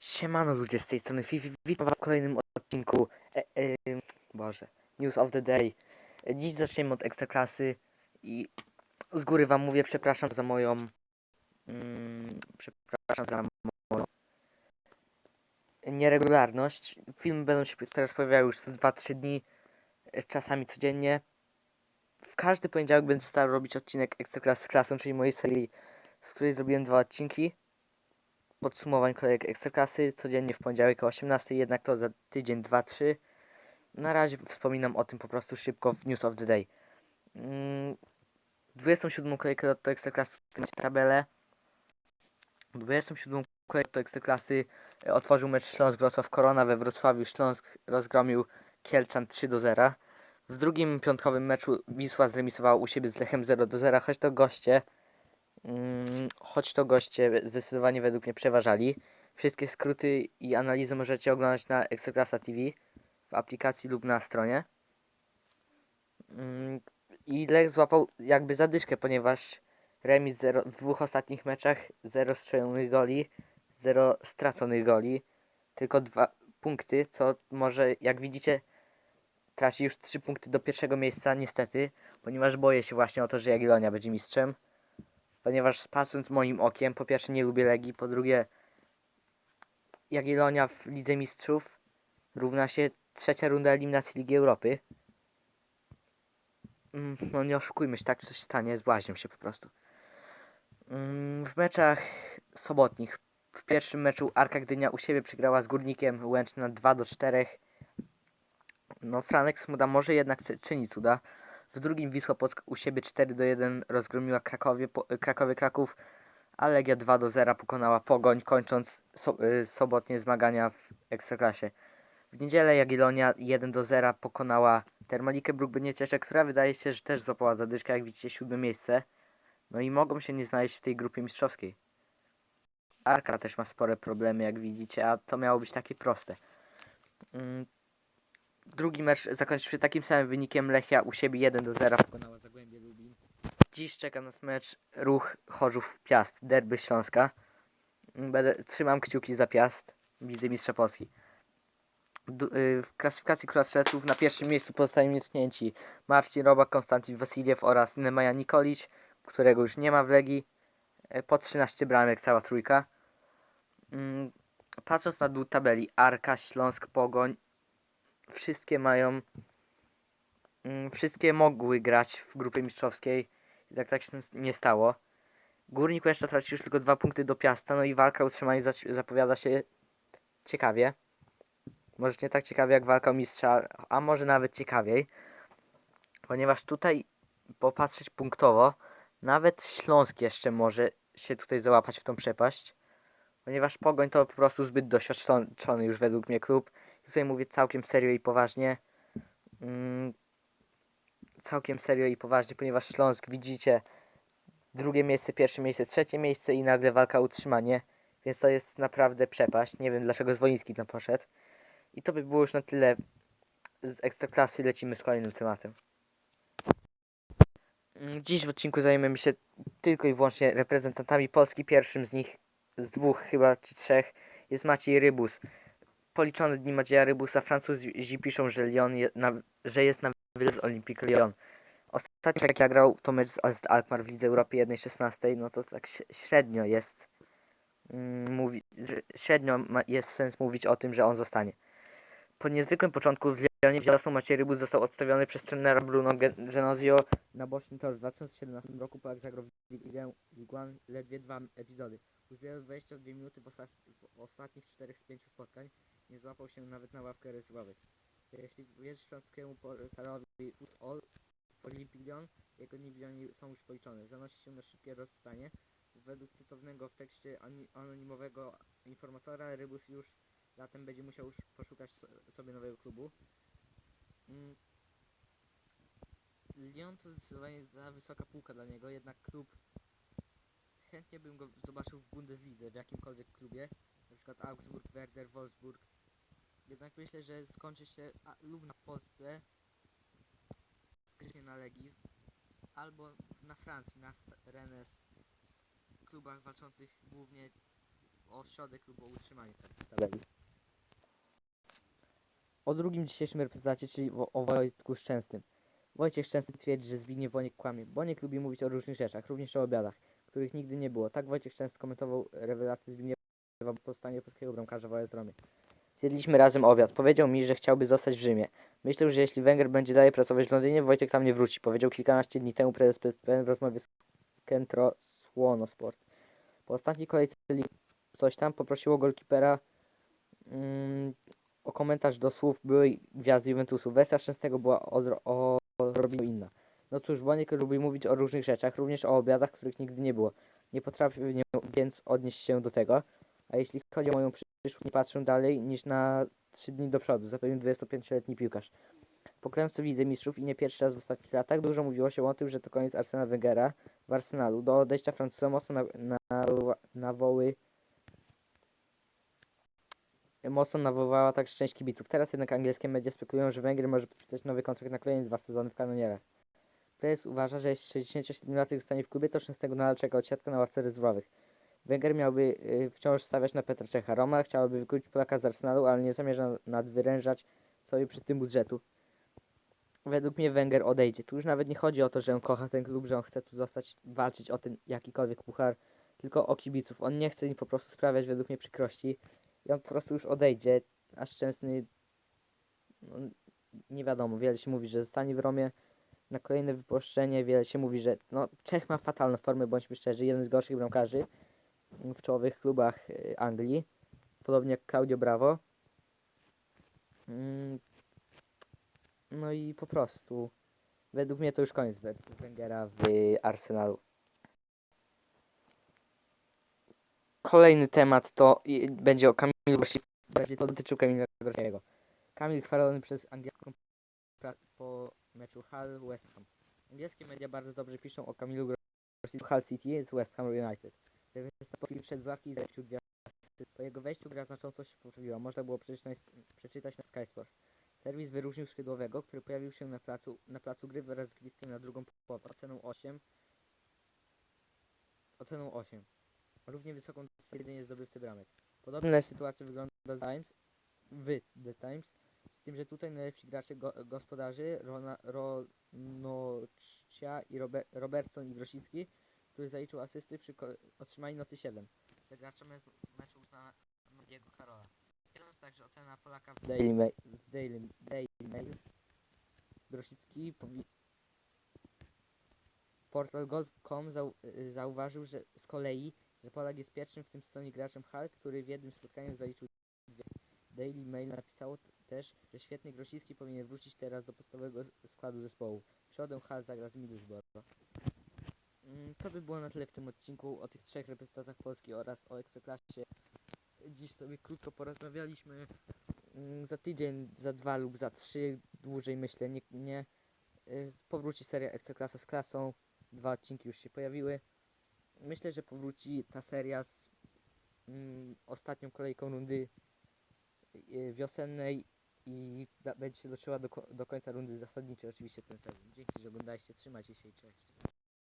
Siemano ludzie z tej strony Fifi, witam was w kolejnym odcinku e, e, Boże, News of the Day. Dziś zaczniemy od Ekstraklasy i z góry wam mówię przepraszam za moją mm, Przepraszam za moją nieregularność. Filmy będą się teraz pojawiały już co 2-3 dni e, Czasami codziennie. W każdy poniedziałek będę starał robić odcinek Ekstraklasy z klasą, czyli mojej serii z której zrobiłem dwa odcinki podsumowań kolejek Ekstraklasy codziennie w poniedziałek o 18, jednak to za tydzień 2-3. Na razie wspominam o tym po prostu szybko w News of the Day. Mm, 27 kolejkę Lotto Ekstraklasy macie tabelę. 27 kolejkę Lotto Ekstraklasy e, otworzył mecz Śląsk-Wrocław Korona we Wrocławiu. Śląsk rozgromił Kielczan 3 do 0. W drugim piątkowym meczu Wisła zremisowała u siebie z Lechem 0 do 0, choć to goście Mm, choć to goście zdecydowanie według mnie przeważali. Wszystkie skróty i analizy możecie oglądać na Ekstraklasa TV w aplikacji lub na stronie. Mm, I Lech złapał jakby zadyszkę, ponieważ remis zero, w dwóch ostatnich meczach 0 strzelonych goli, 0 straconych goli, tylko dwa punkty, co może jak widzicie traci już 3 punkty do pierwszego miejsca niestety, ponieważ boję się właśnie o to, że Jagiellonia będzie mistrzem ponieważ patrząc moim okiem, po pierwsze nie lubię Legii, po drugie Jagiellonia w Lidze Mistrzów równa się trzecia runda eliminacji Ligi Europy. Mm, No nie oszukujmy się, tak coś stanie, zbłaźnią się po prostu. Mm, W meczach sobotnich, w pierwszym meczu Arka Gdynia u siebie przegrała z Górnikiem Łęczna 2 do 4. No Franek Smuda może jednak czyni cuda. W drugim Wisła Płock u siebie 4 do 1 rozgromiła Krakowie, po, Krakowie Kraków, a Legia 2 do 0 pokonała Pogoń, kończąc so, y, sobotnie zmagania w Ekstraklasie. W niedzielę Jagiellonia 1 do 0 pokonała Termalikę Bruk Cieszek, która wydaje się, że też złapała zadyszkę, jak widzicie, siódme miejsce. No i mogą się nie znaleźć w tej grupie mistrzowskiej. Arka też ma spore problemy, jak widzicie, a to miało być takie proste. Drugi mecz zakończył się takim samym wynikiem. Lechia u siebie 1 do 0 pokonała Zagłębie Lubin. Dziś czeka nas mecz Ruch Chorzów Piast, derby Śląska. Będę, trzymam kciuki za Piast, wicemistrza Polski. Du, y, w klasyfikacji króla strzelców na pierwszym miejscu pozostają nietknięci Marcin Robak, Konstantin Wasiliew oraz Nemaja Nikolić, którego już nie ma w Legii. E, Po 13 bramek cała trójka. Mm, Patrząc na dół tabeli, Arka, Śląsk, Pogoń, wszystkie mają. Mm, wszystkie mogły grać w grupie mistrzowskiej. Jak tak się nie stało. Górnik Łęczna traci już tylko dwa punkty do Piasta, no i walka o utrzymanie zapowiada się ciekawie. Może nie tak ciekawie jak walka o mistrza, a może nawet ciekawiej. Ponieważ tutaj popatrzeć punktowo, nawet Śląsk jeszcze może się tutaj załapać w tą przepaść. Ponieważ Pogoń to po prostu zbyt doświadczony już według mnie klub tutaj mówię całkiem serio i poważnie. Mm, całkiem serio i poważnie, ponieważ Śląsk widzicie drugie miejsce, pierwsze miejsce, trzecie miejsce i nagle walka o utrzymanie, więc to jest naprawdę przepaść. Nie wiem dlaczego Zwoliński tam poszedł. I to by było już na tyle z Ekstraklasy. Lecimy z kolejnym tematem. Mm, Dziś w odcinku zajmiemy się tylko i wyłącznie reprezentantami Polski. Pierwszym z nich, z dwóch chyba, czy trzech, jest Maciej Rybus policzone dni Macieja Rybusa Francuzi piszą, że, Lyon je, na, że jest na wyle z Olympique Lyon. Ostatnio jak zagrał to mecz z Alkmaar w Lidze Europy 1.16, no to tak średnio jest mm, mówi, średnio ma, jest sens mówić o tym, że on zostanie. Po niezwykłym początku w Lyonie wiosną Maciej Rybus został odstawiony przez trenera Bruno Gen- Genosio na boczny tor w 2017 roku, po jak zagrał w Ligue 1 ledwie dwa epizody. Uzbierał 22 minuty w, osta- w ostatnich 4 z 5 spotkań, nie złapał się nawet na ławkę rezerwowych. Jeśli wierzysz francuskiemu portalowi Olympique Lyon, jego Lyonie są już policzone. Zanosi się na szybkie rozstanie. Według cytownego w tekście anonimowego informatora, Rybus już latem będzie musiał już poszukać so- sobie nowego klubu. Mm. Lyon to zdecydowanie za wysoka półka dla niego, jednak klub chętnie bym go zobaczył w Bundeslidze, w jakimkolwiek klubie, na przykład Augsburg, Werder, Wolfsburg. Jednak myślę, że skończy się a, lub na Polsce, na Legii, albo na Francji, na Rennes, klubach walczących głównie o środek lub o utrzymanie w tabeli. O drugim dzisiejszym reprezentacie, czyli o, o Wojtku Szczęsnym. Wojciech Szczęsny twierdzi, że Zbigniew Boniek kłamie. Boniek lubi mówić o różnych rzeczach, również o obiadach, których nigdy nie było. Tak Wojciech Szczęsny komentował rewelację Zbigniewa po powstaniu polskiego bramkarza w Romie. Zjedliśmy razem obiad. Powiedział mi, że chciałby zostać w Rzymie. Myślę, że jeśli Węgier będzie dalej pracować w Londynie, Wojtek tam nie wróci. Powiedział kilkanaście dni temu prezes PSPN w rozmowie z Kentro Słono Sport. Po ostatniej kolejce coś tam poprosiło golkipera mm, o komentarz do słów byłej gwiazdy Juventusu. Wersja Szczęsnego była odrobinę inna. No cóż, Boniek lubi mówić o różnych rzeczach, również o obiadach, których nigdy nie było. Nie potrafię więc odnieść się do tego. A jeśli chodzi o moją przyszłość, nie patrzę dalej niż na 3 dni do przodu, zapewnił 25-letni piłkarz. Po klęsce widzę mistrzów i nie pierwszy raz w ostatnich latach dużo mówiło się o tym, że to koniec Arsena Wengera w Arsenalu. Do odejścia Francuza mocno na, na, nawoły mocno nawoływała także część kibiców. Teraz jednak angielskie media spekulują, że Węgier może podpisać nowy kontrakt na kolejne dwa sezony w kanonierach. Prezes uważa, że jeśli 67-latek zostanie w klubie, to Szczęsnego nadal czeka odsiadka na ławce rezerwowych. Węgier miałby y, wciąż stawiać na Petra Czecha. Roma chciałaby wykupić Polaka z Arsenalu, ale nie zamierza nadwyrężać sobie przy tym budżetu. Według mnie Węgier odejdzie. Tu już nawet nie chodzi o to, że on kocha ten klub, że on chce tu zostać, walczyć o ten jakikolwiek puchar, tylko o kibiców. On nie chce im po prostu sprawiać według mnie przykrości i on po prostu już odejdzie, a Szczęsny no, nie wiadomo, wiele się mówi, że zostanie w Romie na kolejne wypuszczenie, wiele się mówi, że no, Czech ma fatalną formę, bądźmy szczerzy, jeden z gorszych bramkarzy w czołowych klubach y, Anglii, podobnie jak Claudio Bravo. Mm, No i po prostu według mnie to już koniec Wengera w Arsenalu. Kolejny temat to będzie o Kamilu Grosickim. Będzie to dotyczył Kamila Grosiego. Kamil chwalony przez angielską po meczu Hull West Ham. Angielskie media bardzo dobrze piszą o Kamilu Grosickim Hull City z West Ham United. Reprezentant Polski wszedł z ławki i zaliczył dwie asysty. Po jego wejściu gra znacząco się poprawiła. Można było przeczytać przeczytać na Sky Sports. Serwis wyróżnił skrzydłowego, który pojawił się na placu, na placu gry wraz z gwizdkiem na drugą połowę. Oceną 8. Oceną 8. Równie wysoką stwierdzenie zdobywcy bramek. Podobna sytuacja wygląda w Times, w The Times, z tym, że tutaj najlepsi gracze go, gospodarzy Rona, Ronocia i Robe, Robertson i Grosicki, który zaliczył asysty, przy, otrzymali noty 7. Za gracza me- meczu uznano Diego Karola. Biorąc także ocena Polaka w Daily, Mail, w Daily, Daily Mail, Grosicki Portal Gold.com zau, y, zauważył, że z kolei, że Polak jest pierwszym w tym sezonie graczem Hal, który w jednym spotkaniu zaliczył dwie. Daily Mail napisało też, że świetny Grosicki powinien wrócić teraz do podstawowego składu zespołu. Środę Hal zagra z Middlesbrough. Mm, To by było na tyle w tym odcinku o tych trzech reprezentantach Polski oraz o Ekstraklasie. Dziś sobie krótko porozmawialiśmy. Mm, Za tydzień, za dwa lub za trzy, dłużej myślę, nie, nie y, powróci seria Ekstraklasa z klasą. Dwa odcinki już się pojawiły. Myślę, że powróci ta seria z mm, ostatnią kolejką rundy y, wiosennej i będzie się dotrzymała do, do końca rundy zasadniczej oczywiście ten sezon. Dzięki, że oglądaliście. Trzymajcie się i cześć.